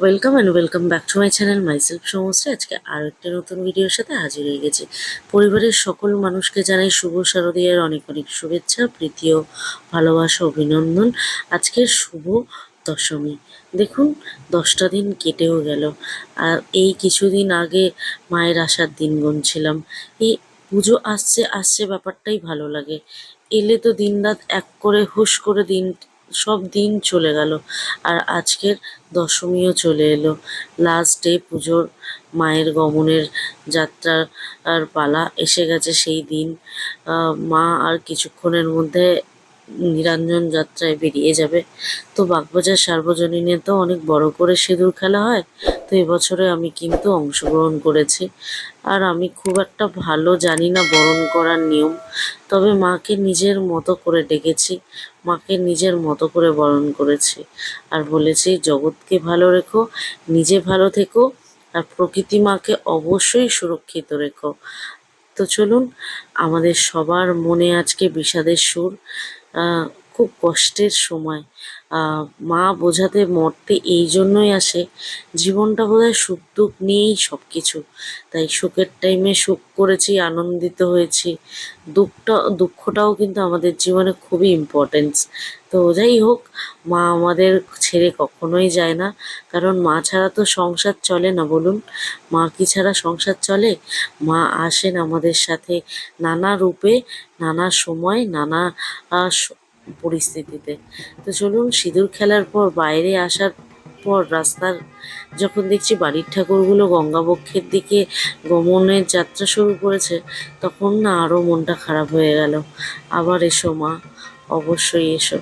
Welcome and welcome back to my channel myself সমস্ত। আজকে আরও একটি নতুন ভিডিওর সাথে হাজির হয়ে গেছি। পরিবারের সকল মানুষকে জানাই শুভ শারদীয়ার অনেক অনেক শুভেচ্ছা, প্রীতি ও ভালোবাসা, অভিনন্দন। আজকের শুভ দশমী। দেখুন, দশটা দিন কেটেও গেল। আর এই কিছুদিন আগে মায়ের আসার দিন গুনছিলাম। এই পুজো আসছে আসছে ব্যাপারটাই ভালো লাগে। এলে তো দিনরাত এক করে হুশ করে দিন সব দিন চলে গেল। আর আজকের দশমীও চলে এলো। লাস্ট ডে পুজোর মায়ের গমনের যাত্রার আর পালা এসে গেছে সেই দিন। মা আর কিছুক্ষণের মধ্যে নিরঞ্জন যাত্রায় বেরিয়ে যাবে। তো বাগবাজার সার্বজনীনে তো অনেক বড় করে সিঁদুর খেলা হয়। তো এবছরে আমি কিন্তু অংশগ্রহণ করেছি। আর আমি খুব একটা ভালো জানি না বরণ করার নিয়ম। তবে মাকে নিজের মতো করে ডেকেছি, মাকে নিজের মতো করে বরণ করেছি। আর বলেছি, জগৎকে ভালো রেখো, নিজে ভালো থেকো, আর প্রকৃতি মাকে অবশ্যই সুরক্ষিত রেখো। তো চলুন, আমাদের সবার মনে আজকে বিষাদের সুর। খুব কষ্টের সময়। মা বোঝাতে মরতে এই জন্যই আসে, জীবনটা বোধহয় সুখ দুঃখ নিয়েই সব কিছু তাই সুখের টাইমে সুখ করেছি, আনন্দিত হয়েছি। দুঃখটা, দুঃখটাও কিন্তু আমাদের জীবনে খুবই ইম্পর্টেন্স তো যাই হোক, মা আমাদের ছেড়ে কখনোই যায় না। কারণ মা ছাড়া তো সংসার চলে না, বলুন। মা কি ছাড়া সংসার চলে? মা আসেন আমাদের সাথে নানা রূপে, নানা সময়, নানা পরিস্থিতিতে। তো চলুন, সিঁদুর খেলার পর বাইরে আসার পর রাস্তার যখন দেখছি বাড়ির ঠাকুরগুলো গঙ্গাবক্ষের দিকে গমনের যাত্রা শুরু করেছে, তখন না আরও মনটা খারাপ হয়ে গেল। আবার এসো মা, অবশ্যই এসো।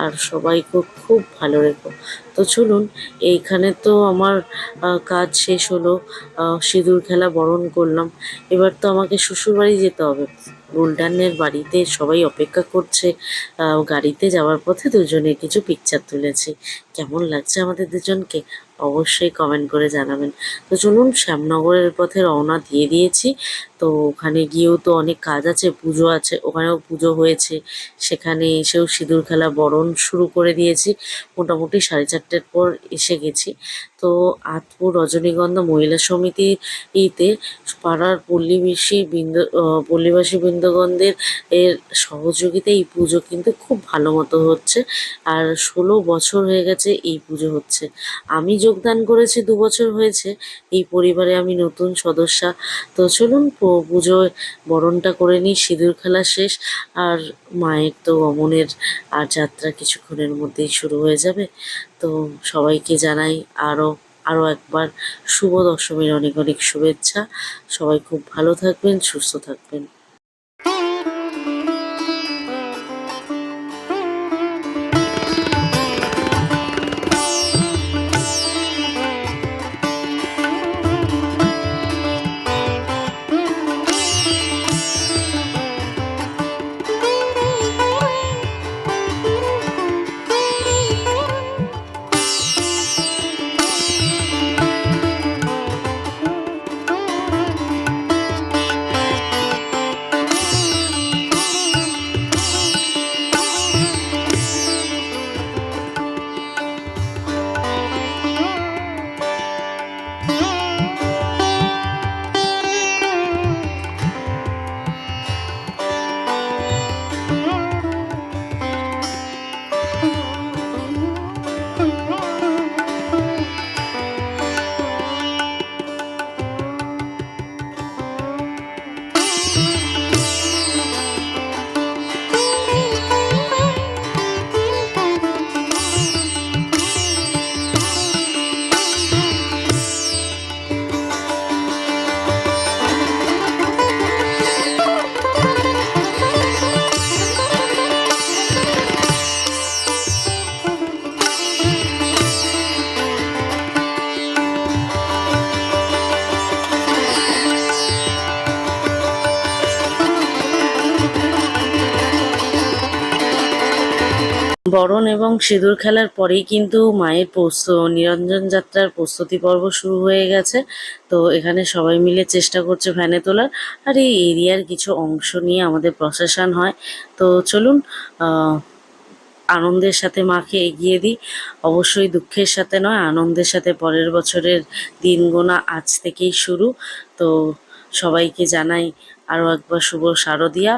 আর সবাইকে খুব ভালো রেখো। তো চলুন, এইখানে তো আমার কাজ শেষ হলো। সিঁদুর খেলা বরণ করলাম। এবার তো আমাকে শ্বশুরবাড়ি যেতে হবে। বুলডানের বাড়িতে সবাই অপেক্ষা করছে। গাড়িতে যাওয়ার পথে দুজনে কিছু পিকচার তুলেছি। কেমন লাগছে আমাদের দুজনকে? অবশ্যই কমেন্ট করে জানাবেন। তো চলুন শ্যামনগরের পথে রওনা দিয়ে দিয়েছি। তো ওখানে গিয়েও তো অনেক কাজ আছে, পুজো আছে, ওখানেও পুজো হয়েছে। সেখানে এসেও সিঁদুর খেলা বরণ শুরু করে দিয়েছি। মোটামুটি সাড়ে চারটের পর এসে গেছি। তো আতপুর রজনীগন্ধা মহিলা সমিতিতে পাড়ার পল্লীবাসী বৃন্দ পল্লীবাসী বৃন্দগণদের এর সহযোগিতায় এই পুজো কিন্তু খুব ভালো মতো হচ্ছে। আর ষোলো বছর হয়ে গেছে এই পুজো হচ্ছে। আমি যোগদান করেছি, দু বছর হয়েছে, এই পরিবারে আমি নতুন সদস্যা। তো চলুন পুজোয় বরণটা করে নিই, সিঁদুর খেলা শেষ, আর মায়ের তো গমনের আর যাত্রা কিছুক্ষণের মধ্যেই শুরু হয়ে যাবে। তো সবাইকে জানাই আরও আরও একবার শুভ দশমীর অনেক অনেক শুভেচ্ছা। সবাই খুব ভালো থাকবেন, সুস্থ থাকবেন। বরণ এবং সিঁদুর খেলার পরেই কিন্তু মায়ের প্রস্ত, নিরঞ্জন যাত্রার প্রস্তুতি পর্ব শুরু হয়ে গেছে। তো এখানে সবাই মিলে চেষ্টা করছে ভ্যানে তোলার। আর এই এরিয়ার কিছু অংশ নিয়ে আমাদের প্রসেশন হয়। তো চলুন আনন্দের সাথে মাকে এগিয়ে দিই। অবশ্যই দুঃখের সাথে নয়, আনন্দের সাথে পরের বছরের দিন গোনা আজ থেকেই শুরু। তো সবাইকে জানাই আরও একবার শুভ শারদিয়া,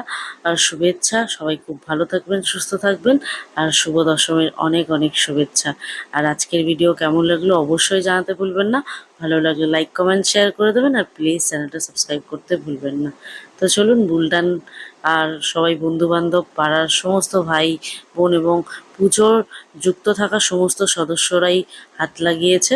আর শুভেচ্ছা। সবাই খুব ভালো থাকবেন, সুস্থ থাকবেন, আর শুভ দশমীর অনেক অনেক শুভেচ্ছা। আর আজকের ভিডিও কেমন লাগল অবশ্যই জানাতে ভুলবেন না। ভালো লাগলে লাইক, কমেন্ট, শেয়ার করে দেবেন, আর প্লিজ চ্যানেলটা সাবস্ক্রাইব করতে ভুলবেন না। তো চলুন, বুলটান আর সবাই বন্ধু বান্ধব পাড়ার সমস্ত ভাই, বোন এবং পুজোর যুক্ত থাকা সমস্ত সদস্যরাই হাত লাগিয়েছে।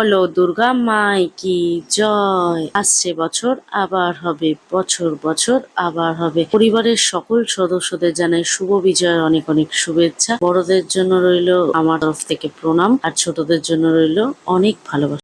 বলো, দুর্গা মাই কি জয়? আসছে বছর, আবার হবে বছর বছর, আবার হবে। পরিবারের সকল সদস্যদের জানাই শুভ বিজয়ের অনেক অনেক শুভেচ্ছা। বড়দের জন্য রইল আমার তরফ থেকে প্রণাম, আর ছোটদের জন্য রইল অনেক ভালোবাসা।